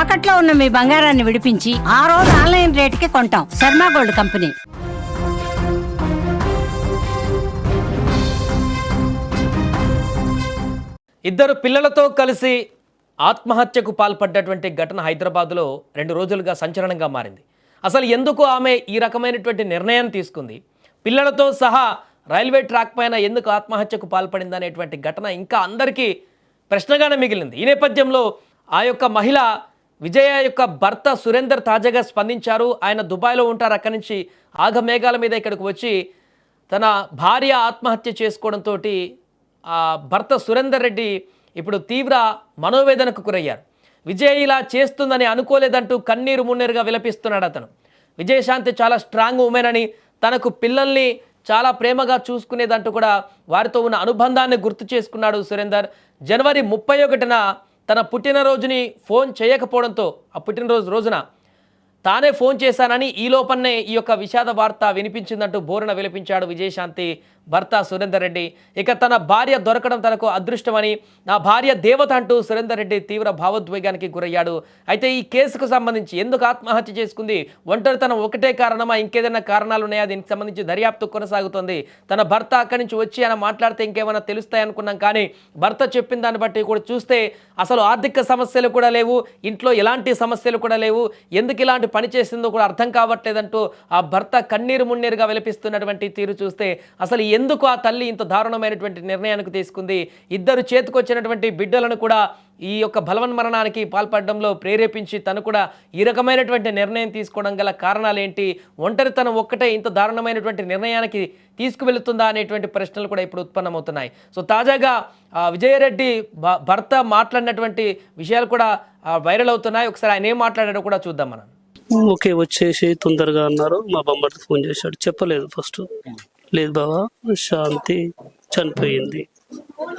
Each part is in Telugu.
తాకట్లో ఉన్న మీ బంగారాన్ని విడిపించి ఆ రోజు ఆన్లైన్ రేటుకి కొంటాం. Sharma gold company. ఇద్దరు పిల్లలతో కలిసి ఆత్మహత్యకు పాల్పడ్డటువంటి ఘటన హైదరాబాద్లో రెండు రోజులుగా సంచలనంగా మారింది. అసలు ఎందుకు ఆమె ఈ రకమైనటువంటి నిర్ణయం తీసుకుంది? పిల్లలతో సహా రైల్వే ట్రాక్ పైన ఎందుకు ఆత్మహత్యకు పాల్పడింది అనేటువంటి ఘటన ఇంకా అందరికీ ప్రశ్నగానే మిగిలింది. ఈ నేపథ్యంలో ఆ యొక్క మహిళ విజయ యొక్క భర్త సురేందర్ తాజాగా స్పందించారు. ఆయన దుబాయ్లో ఉంటారు. అక్కడి నుంచి ఆగమేఘాల మీద ఇక్కడికి వచ్చి తన భార్య ఆత్మహత్య చేసుకోవడంతో ఆ భర్త సురేందర్ రెడ్డి ఇప్పుడు తీవ్ర మనోవేదనకు గురయ్యారు. విజయ్ ఇలా చేస్తుందని అనుకోలేదంటూ కన్నీరు మున్నీరుగా విలపిస్తున్నాడు అతను. విజయశాంతి చాలా స్ట్రాంగ్ ఉమెన్ అని తనకు పిల్లల్ని చాలా ప్రేమగా చూసుకునేదంటూ కూడా వారితో ఉన్న అనుబంధాన్ని గుర్తు చేసుకున్నాడు సురేందర్. జనవరి ముప్పై ఒకటిన తన పుట్టినరోజుని ఫోన్ చేయకపోవడంతో ఆ పుట్టినరోజు రోజున తానే ఫోన్ చేశానని ఈ లోపన్నే ఈ యొక్క విషాద వార్త వినిపించిందంటూ బోరున విలపించాడు విజయశాంతి భర్త సురేందర్ రెడ్డి. ఇక తన భార్య దొరకడం తనకు అదృష్టమని నా భార్య దేవత అంటూ సురేందర్ రెడ్డి తీవ్ర భావోద్వేగానికి గురయ్యాడు. అయితే ఈ కేసుకు సంబంధించి ఎందుకు ఆత్మహత్య చేసుకుంది? ఒంటరితనం ఒకటే కారణమా? ఇంకేదైనా కారణాలు ఉన్నాయా? దీనికి సంబంధించి దర్యాప్తు కొనసాగుతోంది. తన భర్త అక్కడి నుంచి వచ్చి ఆయన మాట్లాడితే ఇంకేమైనా తెలుస్తాయనుకున్నాం కానీ భర్త చెప్పిన దాన్ని బట్టి కూడా చూస్తే అసలు ఆర్థిక సమస్యలు కూడా లేవు ఇంట్లో ఎలాంటి సమస్యలు కూడా లేవు ఎందుకు ఇలాంటి పని చేసిందో కూడా అర్థం కావట్లేదంటూ ఆ భర్త కన్నీరు మున్నీరుగా విలపిస్తున్నటువంటి తీరు చూస్తే అసలు ఎందుకు ఆ తల్లి ఇంత దారుణమైనటువంటి నిర్ణయానికి తీసుకుంది? ఇద్దరు చేతికొచ్చినటువంటి బిడ్డలను కూడా ఈ యొక్క బలవన్మరణానికి పాల్పడడంలో ప్రేరేపించి తను కూడా ఈ రకమైనటువంటి నిర్ణయం తీసుకోవడం గల కారణాలు ఏంటి ఒంటరితనం ఒక్కటే ఇంత దారుణమైనటువంటి నిర్ణయానికి తీసుకువెళుతుందా అనేటువంటి ప్రశ్నలు కూడా ఇప్పుడు ఉత్పన్నమవుతున్నాయి. సో తాజాగా విజయరెడ్డి భ- భర్త మాట్లాడినటువంటి విషయాలు కూడా వైరల్ అవుతున్నాయి. ఒకసారి ఆయన ఏం మాట్లాడాడో కూడా చూద్దాం మనం. ఓకే వచ్చేసి తొందరగా అన్నారు. మా బొమ్మడికి ఫోన్ చేశాడు. చెప్పలేదు ఫస్ట్. లేదు బావా శాంతి చనిపోయింది.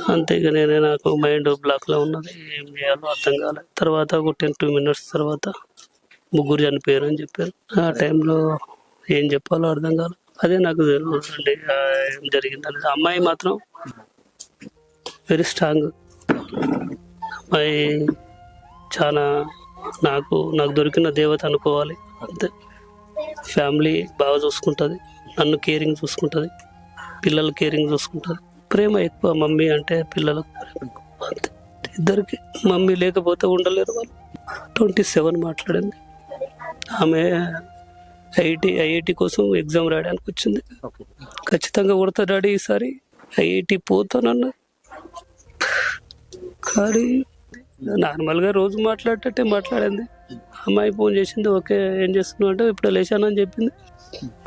అంతేగా నేనే నాకు మైండ్ బ్లాక్లో ఉన్నది. ఏం చేయాలో అర్థం కాలేదు తర్వాత ఒక టెన్ టూ మినిట్స్ తర్వాత ముగ్గురు చనిపోయారు అని చెప్పారు. ఆ టైంలో ఏం చెప్పాలో అర్థం కాలేదు అదే నాకు తెలియదండి ఏం జరిగింది అనేది. అమ్మాయి మాత్రం వెరీ స్ట్రాంగ్ అమ్మాయి చాలా నాకు నాకు దొరికిన దేవత అనుకోవాలి. అంతే. ఫ్యామిలీ బాగా చూసుకుంటుంది. నన్ను కేరింగ్ చూసుకుంటుంది. పిల్లలు కేరింగ్ చూసుకుంటుంది. ప్రేమ ఎక్కువ మమ్మీ అంటే పిల్లలకు ప్రేమ ఎక్కువ. అంతే. ఇద్దరికి మమ్మీ లేకపోతే ఉండలేరు వాళ్ళు. ట్వంటీ సెవెన్ మాట్లాడింది. ఆమె ఐఐటి ఐఐటి కోసం ఎగ్జామ్ రాయడానికి వచ్చింది. ఖచ్చితంగా కొడతా డాడీ ఈసారి. ఐఐటి పోతానన్నా. కానీ నార్మల్గా రోజు మాట్లాడేటట్టే మాట్లాడింది. అమ్మాయి ఫోన్ చేసింది ఓకే ఏం చేస్తున్నావు? అంటే ఇప్పుడు లేచానని చెప్పింది.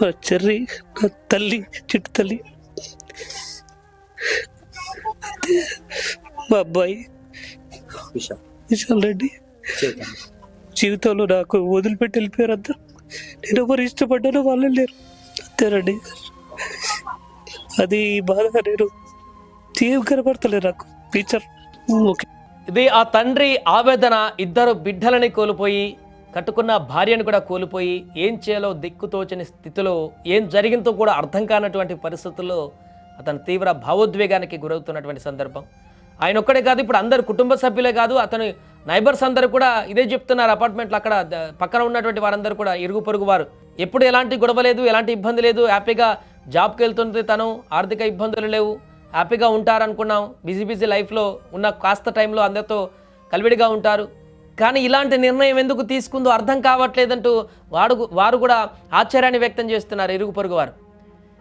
మా చెర్రి నా తల్లి చిట్టు తల్లి. మా అబ్బాయి విశాల్. రెడ్డి. జీవితంలో నాకు వదిలిపెట్టి వెళ్ళిపోయారు అంతా. నేను ఎవరు ఇష్టపడ్డానో వాళ్ళు లేరు. అంతేనండి అది బాధగా నేను ఏం కనపడతలేదు నాకు. Teacher okay. ఇది ఆ తండ్రి ఆవేదన ఇద్దరు బిడ్డలని కోల్పోయి కట్టుకున్న భార్యను కూడా కోల్పోయి ఏం చేయాలో దిక్కుతోచని స్థితిలో ఏం జరిగిందో కూడా అర్థం కానటువంటి పరిస్థితుల్లో అతను తీవ్ర భావోద్వేగానికి గురవుతున్నటువంటి సందర్భం. ఆయన ఒక్కడే కాదు ఇప్పుడు అందరు కుటుంబ సభ్యులే కాదు అతని నైబర్స్ అందరూ కూడా ఇదే చెప్తున్నారు అపార్ట్మెంట్లో అక్కడ పక్కన ఉన్నటువంటి వారందరూ కూడా ఇరుగు పొరుగు వారు. ఎప్పుడు ఎలాంటి గొడవ లేదు ఎలాంటి ఇబ్బంది లేదు హ్యాపీగా జాబ్కి వెళ్తుంది తను ఆర్థిక ఇబ్బందులు లేవు. హ్యాపీగా ఉంటారనుకున్నాం. బిజీ బిజీ లైఫ్లో ఉన్న కాస్త టైంలో అందరితో కలివిడిగా ఉంటారు. కానీ ఇలాంటి నిర్ణయం ఎందుకు తీసుకుందో అర్థం కావట్లేదంటూ వాడు వారు కూడా ఆశ్చర్యాన్ని వ్యక్తం చేస్తున్నారు ఇరుగు పొరుగు వారు.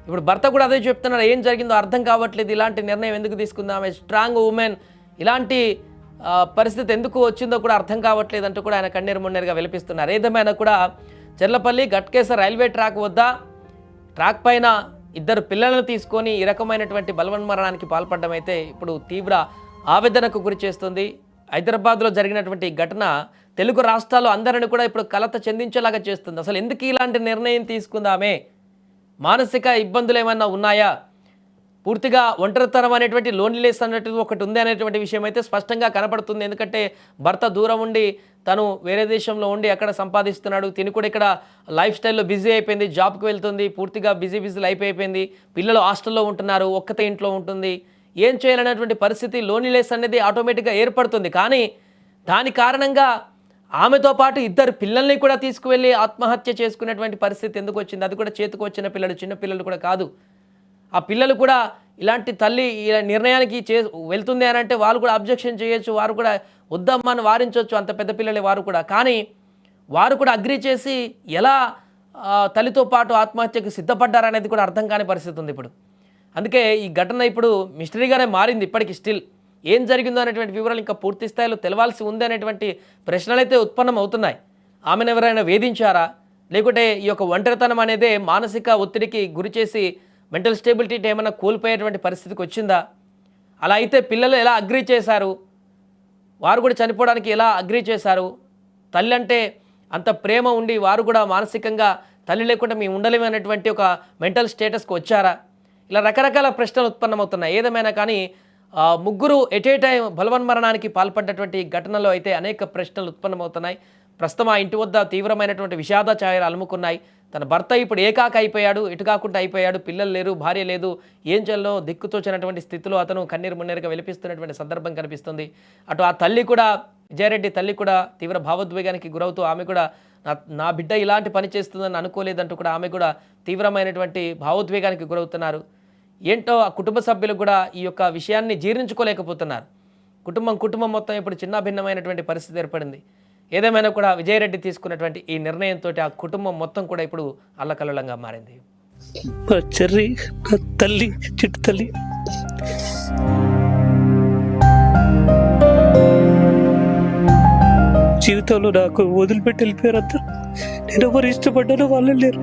ఇప్పుడు భర్త కూడా అదే చెప్తున్నారు ఏం జరిగిందో అర్థం కావట్లేదు ఇలాంటి నిర్ణయం ఎందుకు తీసుకుందాం ఆమె స్ట్రాంగ్ ఉమెన్ ఇలాంటి పరిస్థితి ఎందుకు వచ్చిందో కూడా అర్థం కావట్లేదు అంటూ కూడా ఆయన కన్నీరు మున్నీరుగా విలపిస్తున్నారు. ఏదేమైనా కూడా చెర్లపల్లి గట్కేసర్ రైల్వే ట్రాక్ వద్ద ట్రాక్ పైన ఇద్దరు పిల్లలను తీసుకొని ఈ రకమైనటువంటి బలవన్మరణానికి పాల్పడడం అయితే ఇప్పుడు తీవ్ర ఆవేదనకు గురి చేస్తుంది. హైదరాబాద్లో జరిగినటువంటి ఘటన తెలుగు రాష్ట్రాలు అందరిని కూడా ఇప్పుడు కలత చెందించేలాగా చేస్తుంది. అసలు ఎందుకు ఇలాంటి నిర్ణయం తీసుకుందామే? మానసిక ఇబ్బందులు ఏమైనా ఉన్నాయా? పూర్తిగా ఒంటరితనం అనేటువంటి లోన్లీనెస్ అన్నట్టు ఒకటి ఉంది అనేటువంటి విషయం అయితే స్పష్టంగా కనపడుతుంది. ఎందుకంటే భర్త దూరం ఉండి తను వేరే దేశంలో ఉండి అక్కడ సంపాదిస్తున్నాడు తిని కూడా ఇక్కడ లైఫ్ స్టైల్లో బిజీ అయిపోయింది జాబ్కి వెళ్తుంది పూర్తిగా బిజీ బిజీ లైఫ్ అయిపోయింది పిల్లలు హాస్టల్లో ఉంటున్నారు ఒక్కతే ఇంట్లో ఉంటుంది. ఏం చేయాలనేటువంటి పరిస్థితి లోన్లీనెస్ అనేది ఆటోమేటిక్గా ఏర్పడుతుంది. కానీ దాని కారణంగా ఆమెతో పాటు ఇద్దరు పిల్లల్ని కూడా తీసుకువెళ్ళి ఆత్మహత్య చేసుకునేటువంటి పరిస్థితి ఎందుకు వచ్చింది? అది కూడా చేతికి వచ్చిన పిల్లలు చిన్న పిల్లలు కూడా కాదు. ఆ పిల్లలు కూడా ఇలాంటి తల్లి ఇలా నిర్ణయానికి చే వెళ్తుంది అని అంటే వాళ్ళు కూడా అబ్జెక్షన్ చేయొచ్చు వారు కూడా వద్దమ్మా అని వారించవచ్చు అంత పెద్ద పిల్లలే వారు కూడా. కానీ వారు కూడా అగ్రి చేసి ఎలా తల్లితో పాటు ఆత్మహత్యకు సిద్ధపడ్డారనేది కూడా అర్థం కాని పరిస్థితి ఉంది ఇప్పుడు. అందుకే ఈ ఘటన ఇప్పుడు మిస్టరీగానే మారింది ఇప్పటికి స్టిల్. ఏం జరిగిందో అనేటువంటి వివరాలు ఇంకా పూర్తి స్థాయిలో తెలవాల్సి ఉంది అనేటువంటి ప్రశ్నలు అయితే ఉత్పన్నం అవుతున్నాయి ఆమెను ఎవరైనా వేధించారా? లేకుంటే ఈ యొక్క ఒంటరితనం అనేదే మానసిక ఒత్తిడికి గురి చేసి మెంటల్ స్టేబిలిటీ ఏమైనా కోల్పోయేటువంటి పరిస్థితికి వచ్చిందా? అలా అయితే పిల్లలు ఎలా అగ్రి చేశారు? వారు కూడా చనిపోవడానికి ఎలా అగ్రీ చేశారు? తల్లి అంటే అంత ప్రేమ ఉండి వారు కూడా మానసికంగా తల్లి లేకుండా మేము ఉండలేము అనేటువంటి ఒక మెంటల్ స్టేటస్కి వచ్చారా? ఇలా రకరకాల ప్రశ్నలు ఉత్పన్నమవుతున్నాయి. ఏదేమైనా కానీ ముగ్గురు ఎట్ ఏ టైం బలవన్మరణానికి పాల్పడ్డటువంటి ఘటనలో అయితే అనేక ప్రశ్నలు ఉత్పన్నమవుతున్నాయి. ప్రస్తుతం ఆ ఇంటి వద్ద తీవ్రమైనటువంటి విషాద ఛాయలు అలుముకున్నాయి. తన భర్త ఇప్పుడు ఏకాక అయిపోయాడు ఇటు కాకుండా అయిపోయాడు పిల్లలు లేరు భార్య లేదు ఏం చెల్లో దిక్కుతోచినటువంటి స్థితిలో అతను కన్నీరు మున్నీరుగా వెలిపిస్తున్నటువంటి సందర్భం కనిపిస్తుంది. అటు ఆ తల్లి కూడా విజయారెడ్డి తల్లి కూడా తీవ్ర భావోద్వేగానికి గురవుతూ ఆమె కూడా నా నా బిడ్డ ఇలాంటి పని చేస్తుందని అనుకోలేదంటూ కూడా ఆమె కూడా తీవ్రమైనటువంటి భావోద్వేగానికి గురవుతున్నారు. ఏంటో ఆ కుటుంబ సభ్యులు కూడా ఈ యొక్క విషయాన్ని జీర్ణించుకోలేకపోతున్నారు. కుటుంబం కుటుంబం మొత్తం ఇప్పుడు చిన్న భిన్నమైనటువంటి పరిస్థితి ఏర్పడింది. ఏదేమైనా కూడా విజయరెడ్డి తీసుకున్నటువంటి ఈ నిర్ణయంతో ఆ కుటుంబం మొత్తం కూడా ఇప్పుడు అల్లకల్లోలంగా మారింది. చెర్రి తల్లి చిట్టు తల్లి. జీవితంలో నాకు వదిలిపెట్టి వెళ్ళిపోయారు అంతా నేను ఎవరు ఇష్టపడ్డానో వాళ్ళు లేరు.